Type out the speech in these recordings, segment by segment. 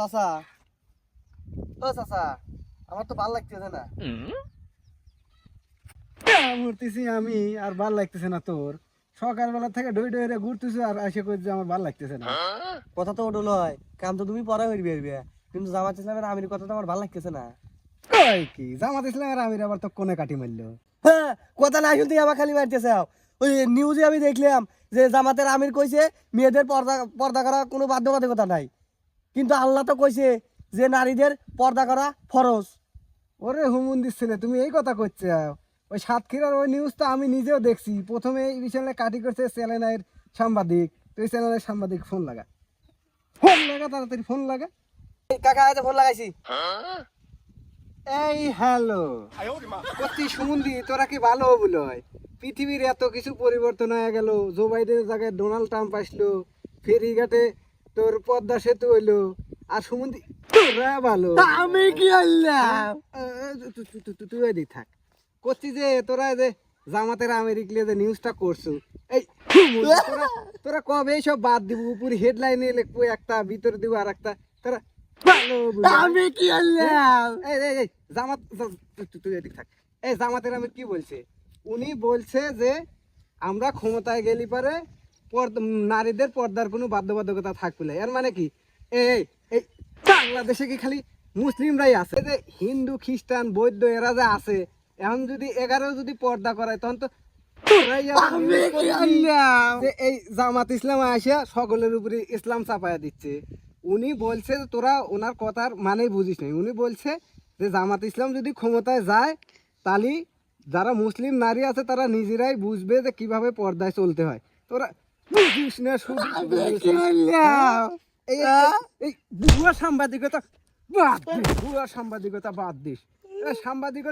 চাচা। ও চাচা আমার তো ভালো লাগতেছে না। মরতেছি আমি আর ভালো লাগতেছে না তোর। সকালবেলা থেকে ডই ডই ঘুরতেছি আর এসে করছি আমার ভালো লাগতেছে না। কথা তো লয় কাম তো তুমি পরে হইবে হইবে কিন্তু জামাত ইসলামের আমির কথা তো আমার ভালো লাগতেছে না। কই কি? জামাত ইসলামের আমির আবার তো কোনে কাটি মারলো? হ্যাঁ কথা না শুনতে আমার খালি মারতেছে। ওই নিউজে আমি দেখলাম যে জামাতের আমির কইছে মেয়েদের পর্দা পর্দা করা কোনো বাধ্যবাধকতা নাই। কিন্তু আল্লাহ তো কইছে যে নারীদের পর্দা করা ফরজ। ওরে হুমুন্দির ছেলে তুমি এই কথা করছে ওই সাতক্ষীরার ওই নিউজটা আমি নিজেও দেখছি। প্রথমে এই বিষয়ে কাটি করছে চ্যানেলের সাংবাদিক। তুই চ্যানেলের সাংবাদিক ফোন লাগা। ফোন লাগা তাড়াতাড়ি ফোন লাগা। এই কাকা হাতে ফোন লাগাইছি। এই হ্যালো কতি সুমন্দি তোরা কি ভালো বলো পৃথিবীর এত কিছু পরিবর্তন হয়ে গেল। জো বাইডেনের জায়গায় ডোনাল্ড ট্রাম্প আসলো ফেরিঘাটে তোর পদ্মা সেতু হইল আর সুমন্দি তোরা ভালো। আমি কি তুই এদিক থাক। করছি যে তোরা যে জামাতের আমেরিকলে যে নিউজটা করছ এই তোরা কবে এইসব বাদ দিব? উপরে হেডলাইনে লিখব একটা ভিতরে দিব আর একটা তোরা ভালো আমি কি এই এই জামাত তুই এদিক থাক। এই জামাতের আমি কি বলছে? উনি বলছে যে আমরা ক্ষমতায় গেলি পারে নারীদের পর্দার কোনো বাধ্যবাধকতা থাকবে না। এর মানে কি? এই এই, বাংলাদেশে কি খালি মুসলিমরাই আছে? যে হিন্দু খ্রিস্টান বৌদ্ধ এরা যে আছে এখন যদি এগারো যদি পর্দা করায় তখন তো এই জামাত ইসলাম আসিয়া সকলের উপরে ইসলাম চাপায়া দিচ্ছে। উনি বলছে যে তোরা ওনার কথার মানে বুঝিস নাই। উনি বলছে যে জামাত ইসলাম যদি ক্ষমতায় যায় তাহলে যারা মুসলিম নারী আছে তারা নিজেরাই বুঝবে যে কীভাবে পর্দায় চলতে হয়। তোরা সাংবাদিকতা বাদ সাংবাদিকতা বাদ সাংবাদিক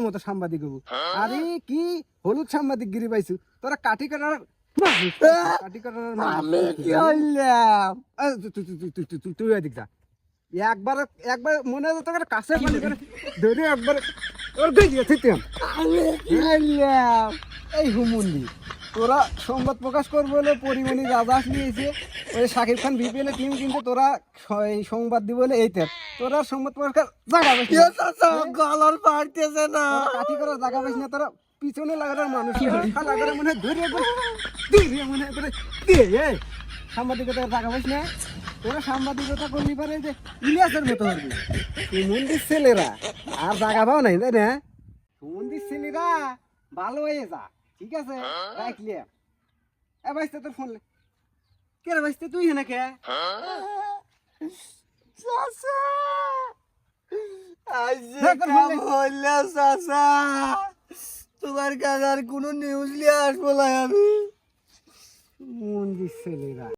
মতো সাংবাদিক কি হলুদ সাংবাদিক গিরি পাইছু তোরা কাটি কাটার মানুষ, কাটি কাটার মানুষ। কি আল্লাহ তুই- তুই- তুই- তুই- তুই- তুই- তুই এদিক যা একবার মনে কাছে ধরে একবার এই হুমুন্দি তোরা সংবাদ প্রকাশ করব বলে পরিমণি রাজা নিয়েছে। ওই শাকিব খান বিপিএল টিম কিন্তু তোরা এই সংবাদ দিব বলে এইতে তোরা সংবাদ প্রকাশ না। চাচা গলার পারতেছে না। কাঠি করার জায়গা পাইস না তোরা পিছনে লাগানোর মানুষ। করে মনে ধরে ধরে মনে করে দে এই সাংবাদিকতার জায়গা পাইস না। তোরা সাংবাদিকতা করলি পারে যে ইলিয়াসের মতো হবি। সুমন্দির ছেলেরা আর জায়গা পাও নাই তাই না? সুমন্দির ছেলেরা ভালো হয়ে যা। ঠিক আছে? রাখলি এ বাইসতে তোর ফোন কে রে বাইসতে? তুই হেনে কে? চাচা! হ্যাঁ, চাচা! তোমার কাজ আর কোনো নিউজ নিয়ে আসব না আমি। মন ছেলেরা